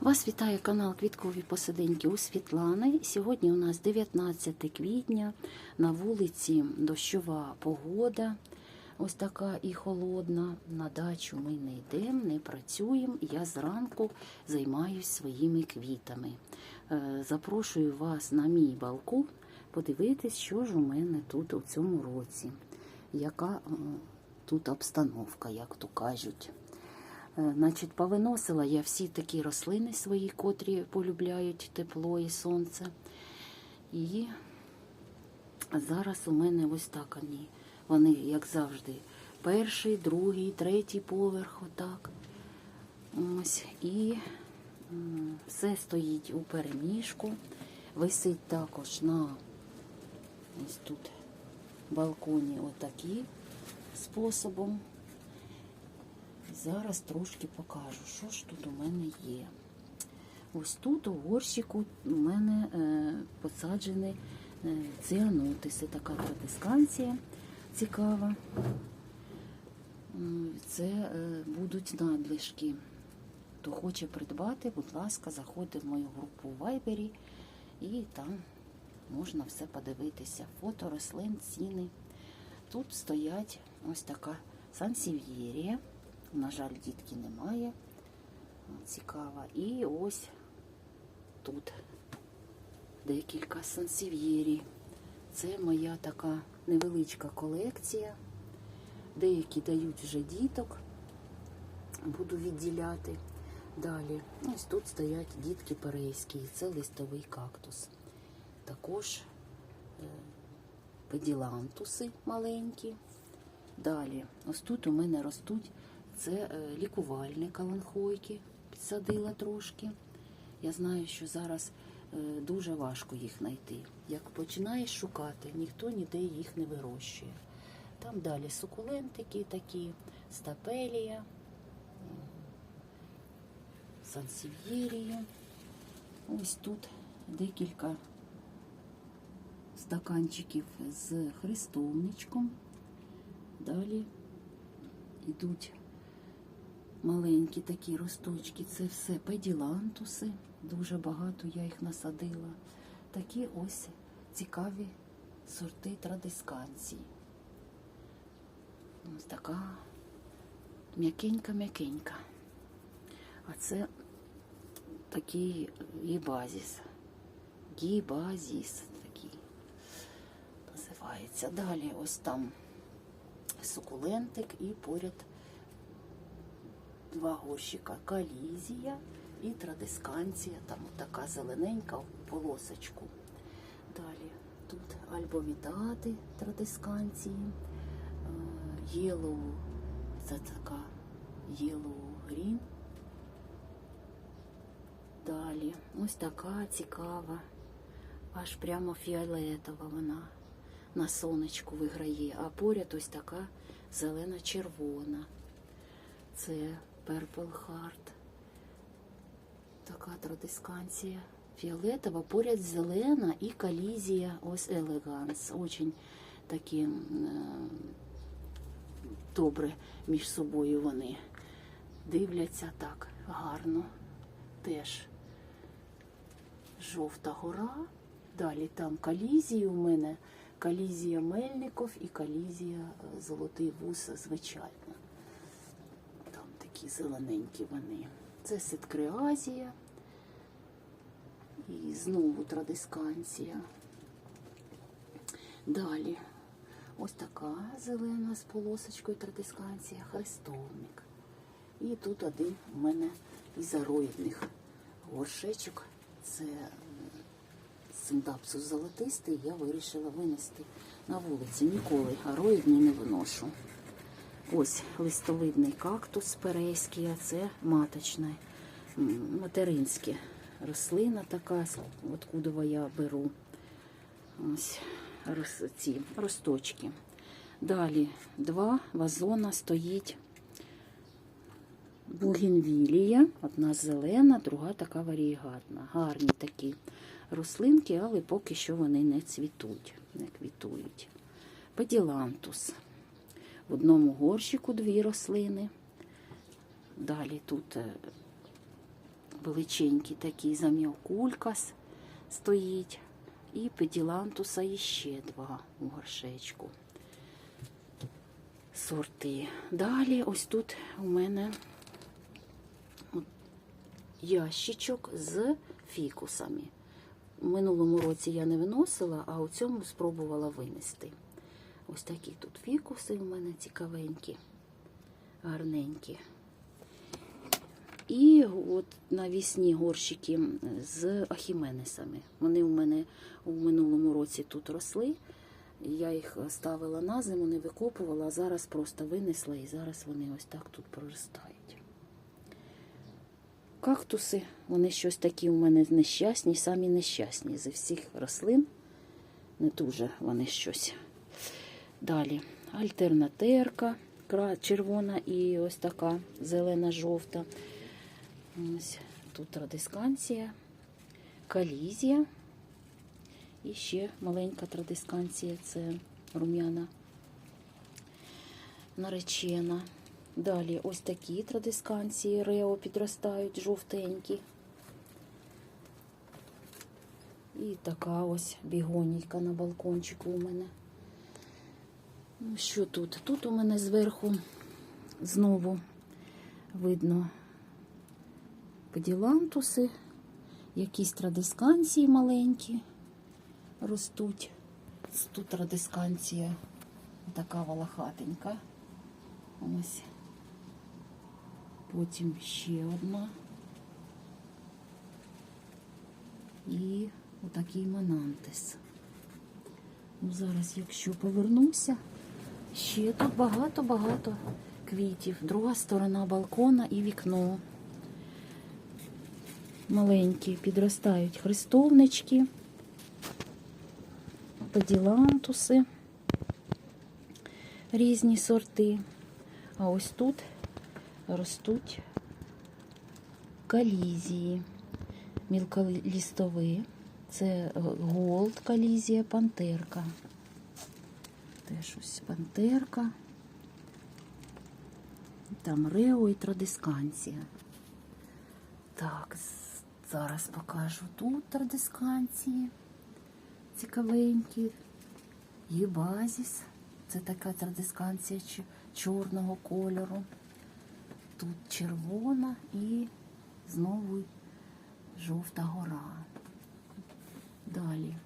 Вас вітає канал Квіткові посадинки у Світлани. Сьогодні у нас 19 квітня, на вулиці дощова погода. Ось така і холодна. На дачу ми не йдемо, не працюємо. Я зранку займаюся своїми квітами. Е, Запрошую вас на мій балкон подивитись, що ж у мене тут у цьому році, яка е, тут обстановка, як то кажуть. Е, Значить, повиносила я всі такі рослини свої, котрі полюбляють тепло і сонце. І зараз у мене ось так вони, вони, як завжди, перший, другий, третій поверх, отак. Ось. І все стоїть у переміжку. Висить також на ось тут балконі отакі способом. Зараз трошки покажу, що ж тут у мене є. Ось тут у горщику у мене е, посаджені е, ціанутиси, така традисканція цікава. Це е, будуть надлишки. Хто хоче придбати, будь ласка, заходьте в мою групу у Вайбері і там можна все подивитися. Фото рослин, ціни. Тут стоять ось така сансів'єрія. На жаль, дітки немає. Цікава. І ось тут декілька сансів'єрій. Це моя така невеличка колекція. Деякі дають вже діток, буду відділяти. Далі, ось тут стоять дітки перейські, це листовий кактус. Також е, педілантуси маленькі. Далі, ось тут у мене ростуть це е, лікувальні каланхойки, підсадила трошки. Я знаю, що зараз е, дуже важко їх знайти. Як починаєш шукати, ніхто ніде їх не вирощує. Там далі сукулентики такі, стапелія, сансів'єрія. Ось тут декілька стаканчиків з хрестовничком. Далі йдуть маленькі такі росточки. Це все педілантуси. Дуже багато я їх насадила. Такі ось цікаві сорти традисканції. Ось така м'якенька-м'якенька. А це такий гібазіс. Гібазіс такий називається. Далі ось там сукулентик і поряд два горщика калізія і традисканція, там така зелененька в полосочку. Далі тут альбовітати традисканції, єлоу, це така єлоу грін. Далі ось така цікава, аж прямо фіолетова вона на сонечку виграє, а поряд ось така зелена-червона. Це Purple Heart. Така традисканція. Фіолетова, поряд зелена і колізія, ось елеганс. Очень такі е, добре між собою вони дивляться так гарно. Теж жовта гора. Далі там колізії у мене, колізія Мельников і колізія е, Золотий вус, звичайно. Такі зелененькі вони. Це ситкреазія і знову традисканція. Далі ось така зелена з полосочкою традисканція, хрестовник. І тут один у мене із ароїдних горшечок. Це синдапсус золотистий, я вирішила винести на вулиці. Ніколи ароїдні не виношу. Ось листовидний кактус перейський, а це маточна, м, материнська рослина така, откуда я беру ось ці росточки. Далі два вазона стоїть бугенвілія, одна зелена, друга така варієгатна. Гарні такі рослинки, але поки що вони не цвітуть, не квітують. Педілантус. В одному горщику дві рослини. Далі тут е, величенький такий заміокулькас стоїть. І педілантуса іще два у горшечку. Сорти. Далі ось тут у мене ящичок з фікусами. В минулому році я не виносила, а у цьому спробувала винести. Ось такі тут фікуси у мене цікавенькі, гарненькі. І от навісні горщики з ахіменесами. Вони у мене у минулому році тут росли. Я їх ставила на зиму, не викопувала, а зараз просто винесла і зараз вони ось так тут проростають. Кактуси, вони щось такі у мене нещасні, самі нещасні зі всіх рослин. Не дуже вони щось. Далі альтернатерка, червона і ось така зелена-жовта. Ось тут радисканція, калізія. І ще маленька традисканція це рум'яна наречена. Далі ось такі традисканції рео підростають жовтенькі. І така ось бігонійка на балкончику у мене. Ну, що тут? Тут у мене зверху знову видно педілантуси, якісь традисканції маленькі ростуть. Тут традисканція така волохатенька. Ось. Потім ще одна. І отакий манантис. Ну, зараз, якщо повернуся, ще тут багато-багато квітів. Друга сторона балкона і вікно. Маленькі підростають хрестовнички, педілантуси, різні сорти. А ось тут ростуть калізії, мілколістові. Це голд калізія, пантерка. Теж ось пантерка. Там рео і традисканція. Так, зараз покажу тут традисканції. Цікавенькі. Єбазіс. Це така традисканція чорного кольору. Тут червона і знову жовта гора. Далі.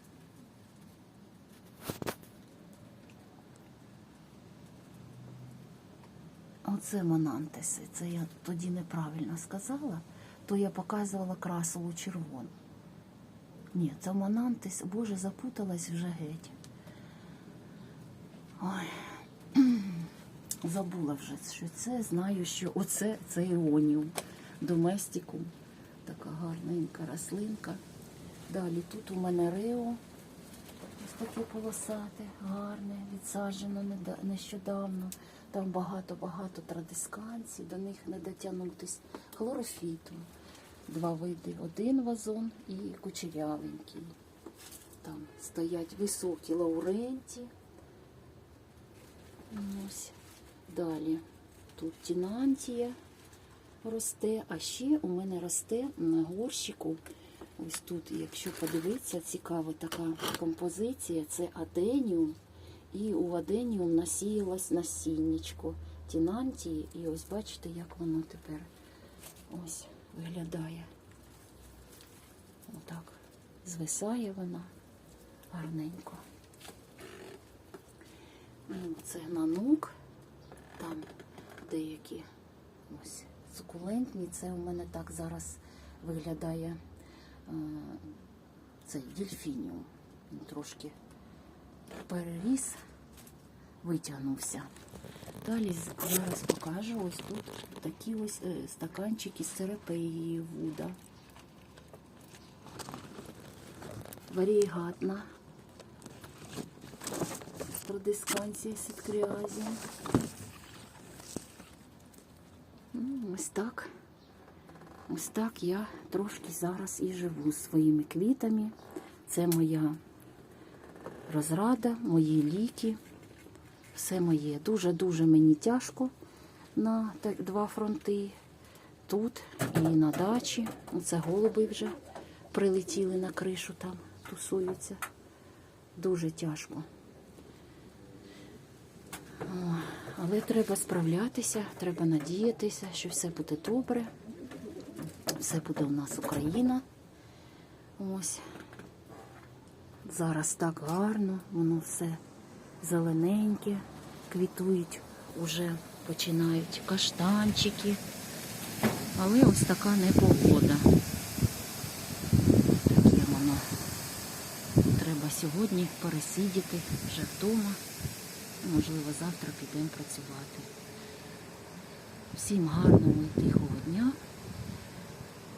Оце монантеси. Це я тоді неправильно сказала, то я показувала красову червону. Ні, це монантис, боже, запуталась вже геть. Ой. Забула вже, що це. Знаю, що оце це іоніум. Доместикум. Така гарненька рослинка. Далі тут у мене рео. Ось таке полосате, гарне, відсаджено нещодавно. Там багато-багато традисканцій, до них не дотягнутись. Хлорофіту. Два види. Один вазон і кучерявенький. Там стоять високі лауренті. Ось. Далі тут тінантія росте, а ще у мене росте на горщику. Ось тут, якщо подивитися, цікава така композиція. Це аденіум. І у аденіум насіялось насіннячко тінантії. І ось бачите, як воно тепер ось виглядає. Отак. Звисає вона гарненько. Ну, Це нанук. Там деякі ось сукулентні. Це у мене так зараз виглядає цей дельфініум. Він трошки переріс, витягнувся. Далі зараз покажу ось тут такі ось е, стаканчики з церепеї Вуда. Варієгатна. Традисканція сіткріазія. Ось так. Ось так я трошки зараз і живу своїми квітами. Це моя розрада, мої ліки. Все моє. Дуже-дуже мені тяжко на два фронти. тут, і на дачі. Оце голуби вже прилетіли на кришу там, тусуються. Дуже тяжко. Але треба справлятися, треба надіятися, що все буде добре. Все буде у нас Україна. Ось. Зараз так гарно, воно все зелененьке, квітують, уже починають каштанчики. Але ось така непогода. Таке воно. Треба сьогодні пересидіти вже вдома. Можливо, завтра підемо працювати. Всім гарного і тихого дня